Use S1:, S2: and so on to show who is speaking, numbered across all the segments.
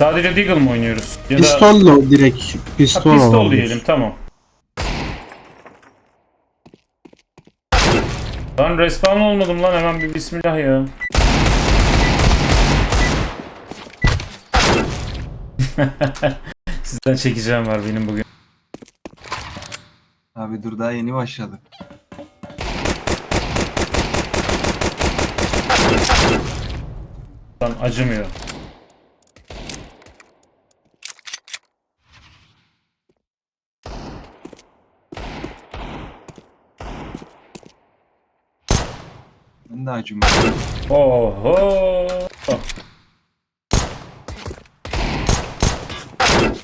S1: Sadece Deagle mı oynuyoruz? Ya da
S2: Pistolla direkt
S1: ha,
S2: pistol,
S1: pistol
S2: alalım.
S1: diyelim tamam. Lan respawn olmadım lan hemen bir bismillah ya. Sizden çekeceğim var benim bugün.
S3: Abi dur daha yeni başladık.
S1: Lan acımıyor.
S3: Ben de acımıyorum.
S1: Oho.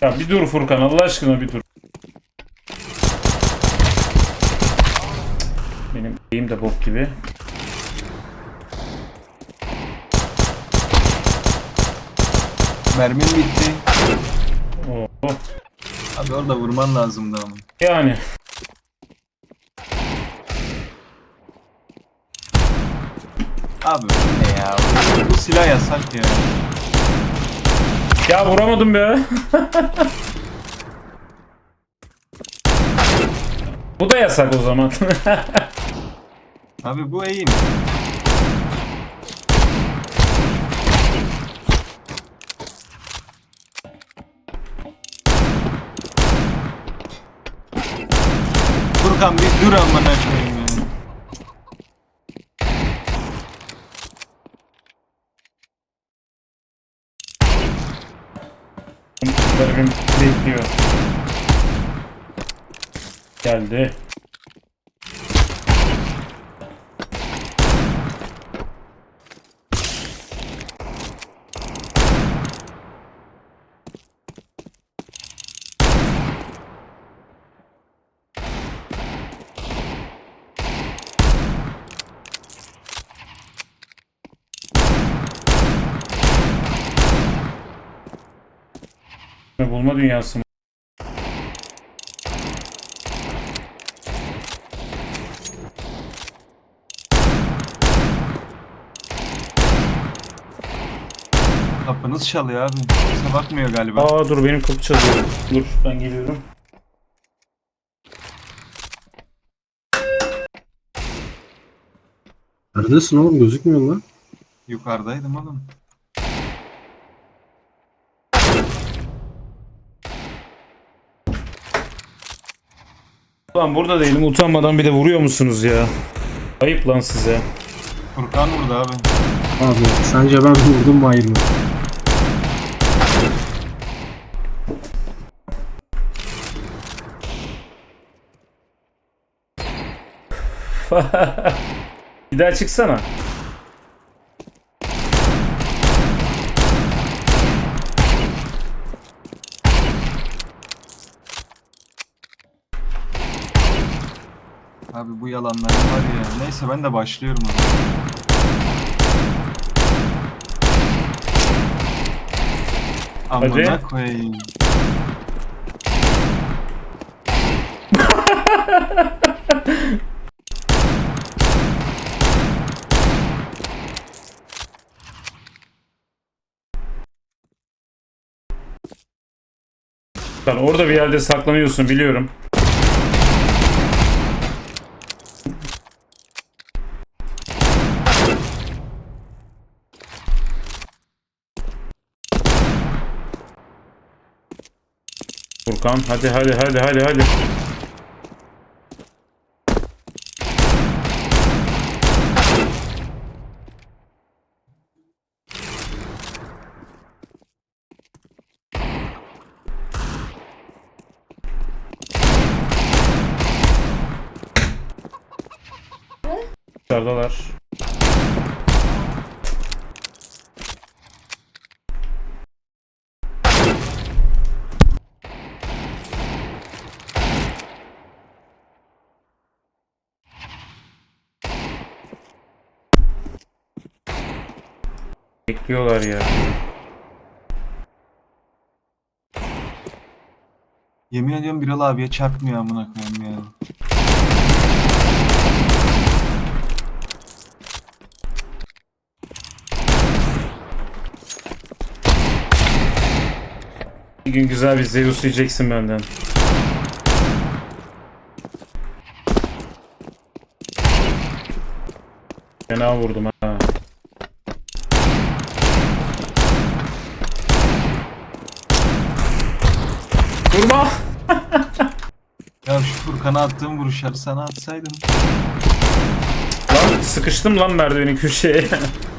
S1: Ya bir dur Furkan Allah aşkına bir dur. Benim şeyim de bok gibi.
S3: Mermim bitti.
S1: Oho.
S3: Abi orada vurman lazımdı ama.
S1: Yani
S3: Abi ne ya? Bu silah yasak ya.
S1: ya vuramadım be. Bu da yasak o zaman.
S3: Abi bu eğim. Furkan bir dur amına koyayım
S1: Geldi. Bulma dünyası mı?
S3: Kapınız çalıyor abi. Kimse bakmıyor galiba.
S1: Aa dur benim kapı çalıyor. Dur ben geliyorum.
S2: Neredesin oğlum gözükmüyor lan.
S3: Yukarıdaydım oğlum.
S1: Lan burada değilim utanmadan bir de vuruyor musunuz ya? Ayıp lan size.
S3: Furkan vurdu abi.
S2: Abi sence ben vurdum mu hayır mı?
S1: bir daha çıksana.
S3: Abi bu yalanlar var ya. Neyse ben de başlıyorum abi. Amına koyayım.
S1: Lan orada bir yerde saklanıyorsun biliyorum. Furkan hadi hadi hadi hadi hadi. Dışarıdalar. Bekliyorlar ya.
S3: Yemin ediyorum Birol abiye çarpmıyor amına koyayım ya.
S1: Bir gün güzel bir Zeus yiyeceksin benden. Fena vurdum ha. Vurma!
S3: Ya şu Furkan'a attığım vuruşları sana atsaydım.
S1: Lan sıkıştım lan merdivenin köşeye.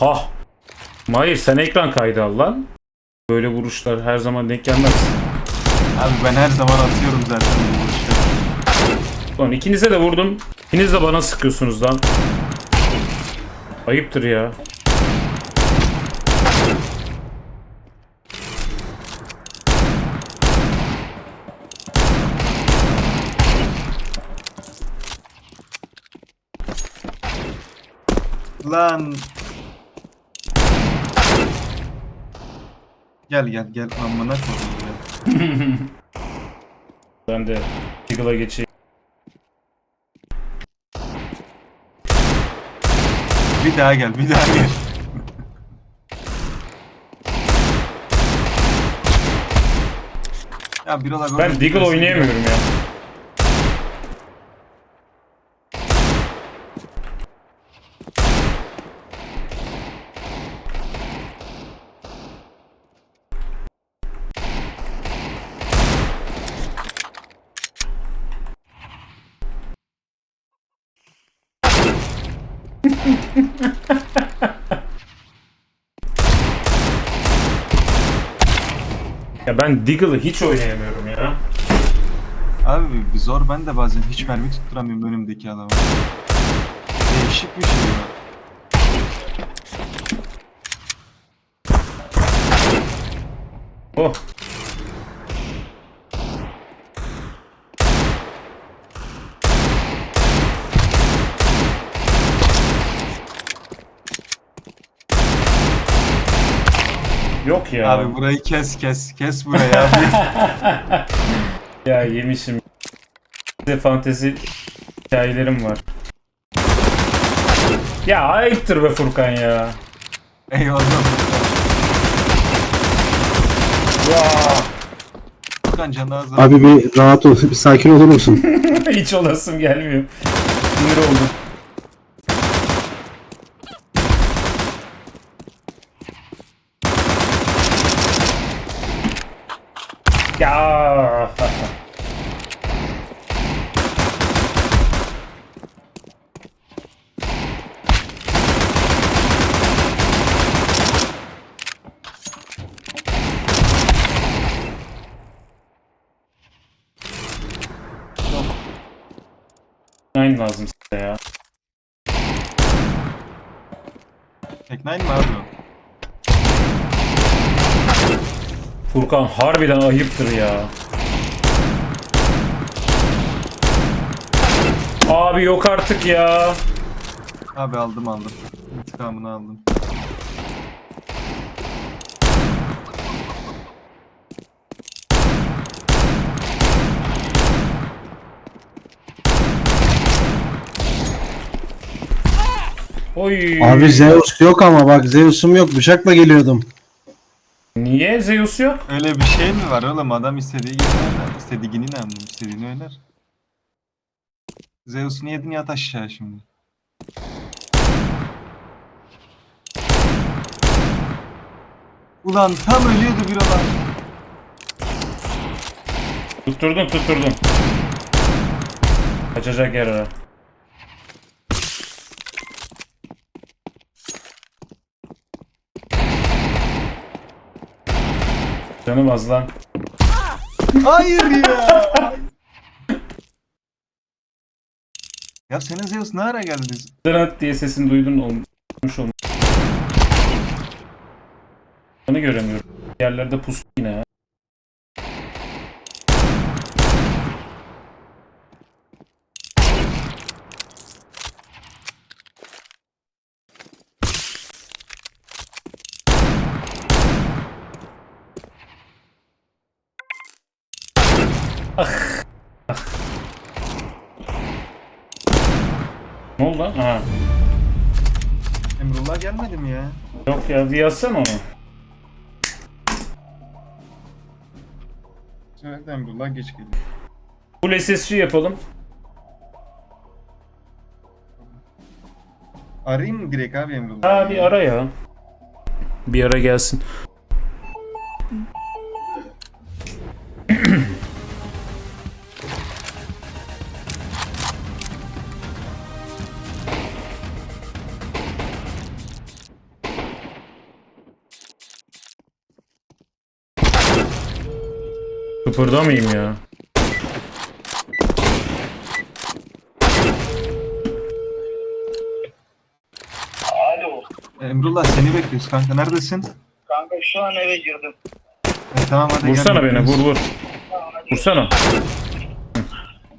S1: Oha! Hayır sen ekran kaydı al lan. Böyle vuruşlar her zaman denk gelmez.
S3: Abi ben her zaman atıyorum zaten bu vuruşları.
S1: Lan ikinize de vurdum. İkiniz de bana sıkıyorsunuz lan. Ayıptır ya.
S3: Lan. Gel gel gel amına koyayım gel.
S1: Ben de Eagle'a geçeyim.
S3: Bir daha gel bir daha gel. ya bir
S1: Ben Deagle oynayamıyorum ya. Ya ben Deagle'ı hiç oynayamıyorum ya.
S3: Abi bir zor ben de bazen hiç mermi tutturamıyorum önümdeki adama. Değişik bir şey ya.
S1: Oh. Ya.
S3: Abi burayı kes kes kes burayı abi.
S1: Ya yemişim. Bir de fantezi hikayelerim var. Ya ayıptır be Furkan ya.
S3: Eyvallah.
S1: Ya.
S3: Furkan canı az.
S2: Abi bir rahat ol. Bir sakin olur musun?
S1: Hiç olasım gelmiyor. Sinir oldum. Ya. Aynı lazım size ya.
S3: Tek nine mi abi o?
S1: Furkan harbiden ayıptır ya. Abi yok artık ya.
S3: Abi aldım aldım. İntikamını aldım.
S1: Oy.
S2: Abi Zeus yok ama bak Zeus'um yok. Bıçakla geliyordum.
S1: Niye Zeus yok?
S3: Öyle bir şey mi var oğlum? Adam istediği gibi oynar. İstediğini ne anladım? İstediğini oynar. Zeus'un yedin yat aşağı şimdi. Ulan tam ölüyordu bir olan.
S1: Tutturdum tutturdum. Kaçacak yer ara. Canım az lan.
S3: Hayır ya. ya senin Zeus ne ara geldi?
S1: Dırıt diye sesini duydun olmuş olmuş. Onu göremiyorum. Yerlerde puslu yine ya. Ne oldu lan? Ha.
S3: Emrullah gelmedi mi ya?
S1: Yok ya yazsana onu.
S3: Evet Emrullah geç geliyor.
S1: Full SSG yapalım.
S3: Arayayım mı direkt abi Emrullah?
S1: Ha bir ara ya. Bir ara gelsin. Kıpırdamayayım ya.
S4: Alo.
S3: Emrullah seni bekliyoruz kanka neredesin?
S4: Kanka şu an eve girdim.
S3: E, tamam hadi
S1: Vursana
S3: gel,
S1: beni vur vur. Vursana.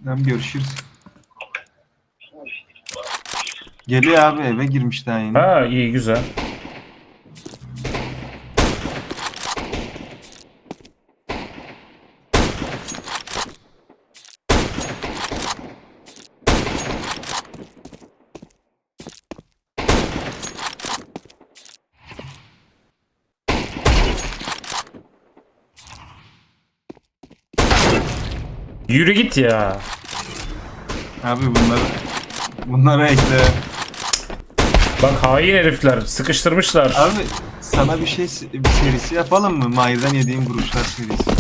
S3: Tamam görüşürüz. Geliyor abi eve girmiş daha yeni.
S1: Ha iyi güzel. Yürü git ya.
S3: Abi bunları bunları ekle.
S1: Bak hain herifler sıkıştırmışlar.
S3: Abi sana bir şey bir serisi yapalım mı? Mahir'den yediğim vuruşlar serisi.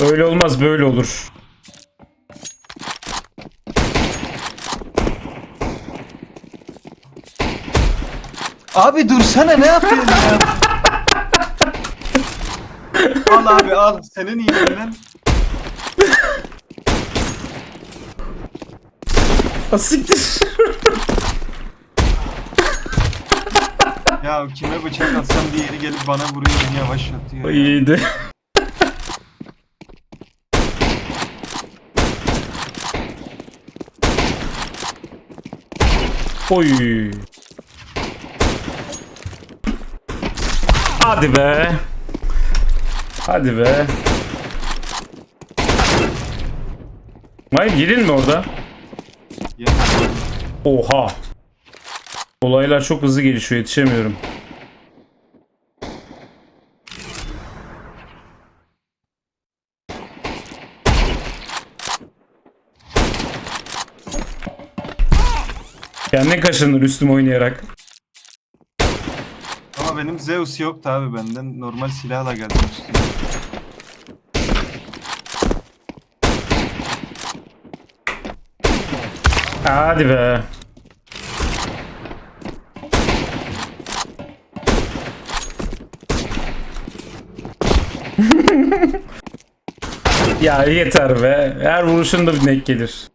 S1: Öyle olmaz böyle olur.
S3: Abi dursana ne yapıyorsun ya? al abi al senin iyiliğinden.
S1: Asiktir.
S3: Ya kime bıçak atsam diğeri gelip bana vuruyor beni yavaşlatıyor. ya.
S1: İyiydi. Oy. Hadi be. Hadi be. Hayır girin mi orada? Oha. Olaylar çok hızlı gelişiyor yetişemiyorum. Kendin kaşınır üstüme oynayarak.
S3: Ama benim Zeus yoktu abi benden. Normal silahla geldim üstüne.
S1: Hadi be. ya yeter be. Her vuruşunda bir nek gelir.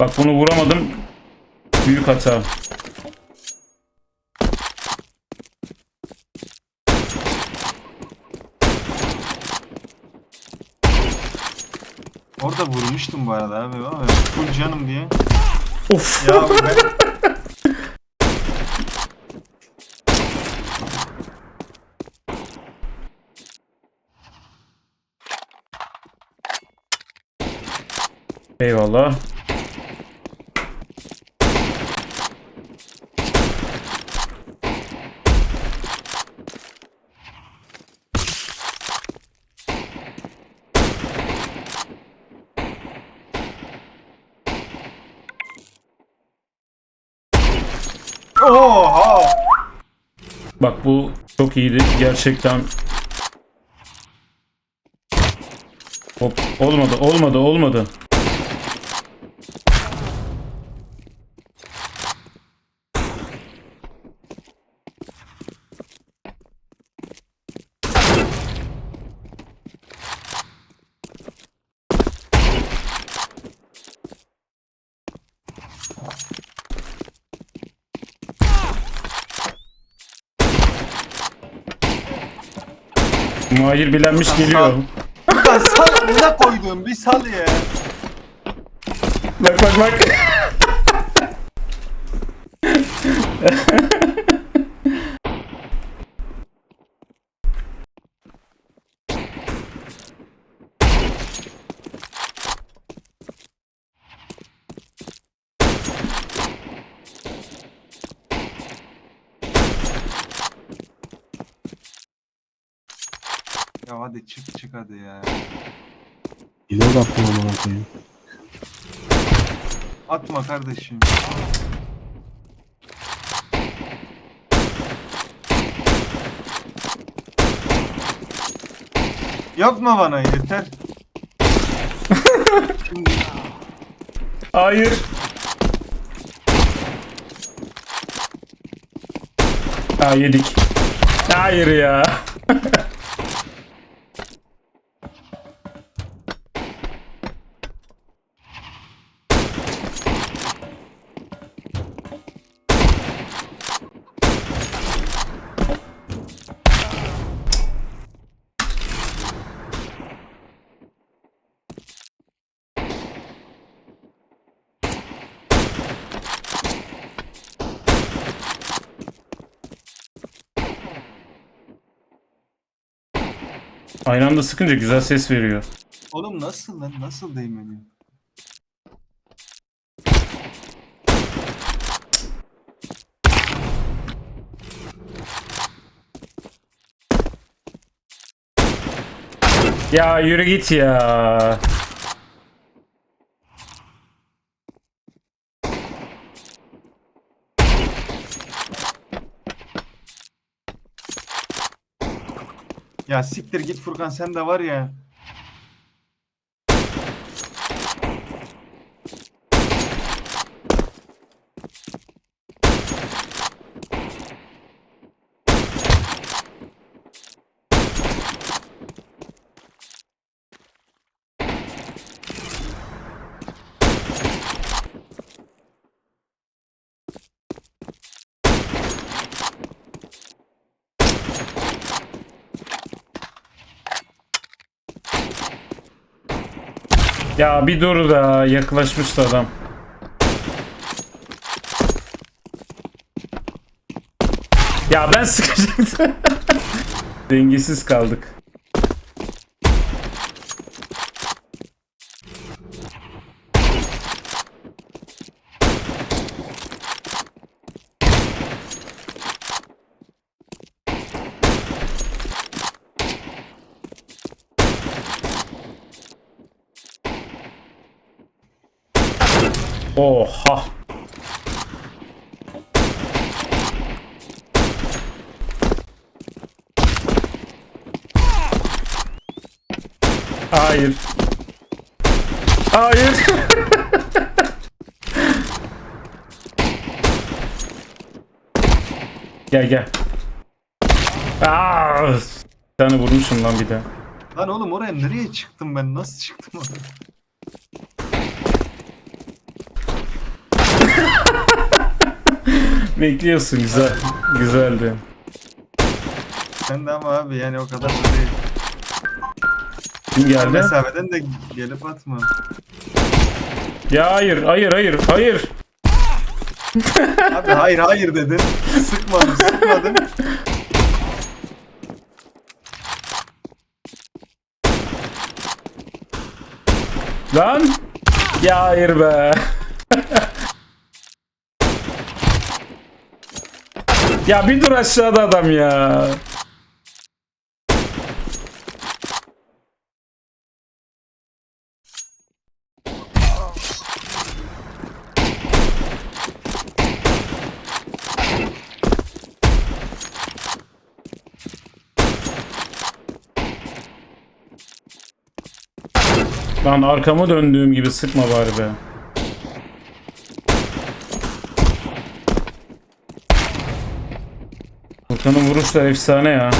S1: Bak bunu vuramadım. Büyük hata.
S3: Orada vurmuştum bu arada abi ama full canım diye.
S1: Of.
S3: Ya abi ben...
S1: Eyvallah.
S3: Oha!
S1: Bak bu çok iyiydi gerçekten. Hop olmadı olmadı olmadı. Mahir bilenmiş geliyor.
S3: Ya sal ne koydum bir sal ya.
S1: Bak bak bak.
S3: Ya hadi çık çık hadi ya.
S2: Reload attım amına koyayım.
S3: Atma kardeşim. Yapma bana yeter.
S1: Hayır. Ha yedik. Hayır ya. Aynı anda sıkınca güzel ses veriyor.
S3: oğlum nasıl lan nasıl değmedi?
S1: Ya yürü git ya.
S3: Ya siktir git Furkan sen de var ya.
S1: Ya bir dur da yaklaşmıştı adam. Ya ben sıkacaktım. Dengesiz kaldık. Oha. Hayır. Hayır. gel gel. Aa, bir tane vurmuşum lan bir de.
S3: Lan oğlum oraya nereye çıktım ben? Nasıl çıktım oraya?
S1: Bekliyorsun güzel. Güzeldi.
S3: Sen de ama abi yani o kadar da değil.
S1: Kim geldi?
S3: Mesafeden de gelip atma.
S1: Ya hayır, hayır, hayır, hayır.
S3: Abi hayır hayır dedin. Sıkmadım sıkmadım.
S1: Lan! Ya hayır be. Ya bir dur aşağıda adam ya. Lan arkama döndüğüm gibi sıkma bari be. Furkan'ın vuruşları efsane ya.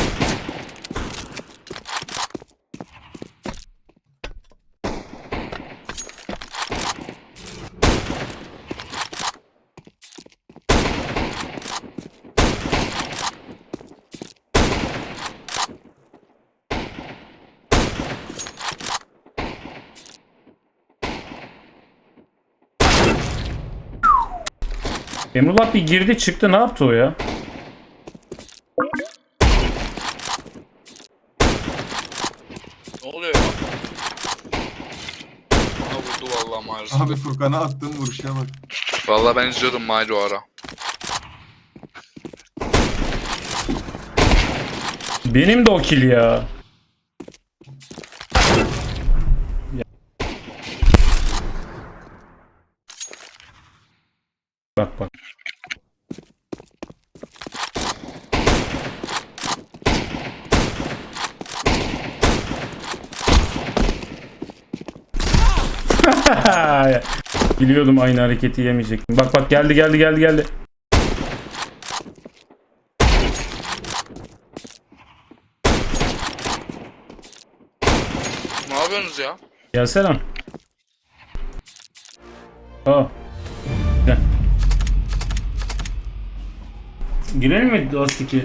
S1: Emrullah bir girdi çıktı ne yaptı o ya?
S3: Furkan'a attığım vuruşa bak.
S5: Vallahi ben izliyordum Mario ara.
S1: Benim de o kill ya. Bak bak. Biliyordum aynı hareketi yemeyecektim. Bak bak geldi geldi geldi geldi.
S5: Ne yapıyorsunuz ya?
S1: Gelsene. Aa. Gel. Girelim mi Dust 2?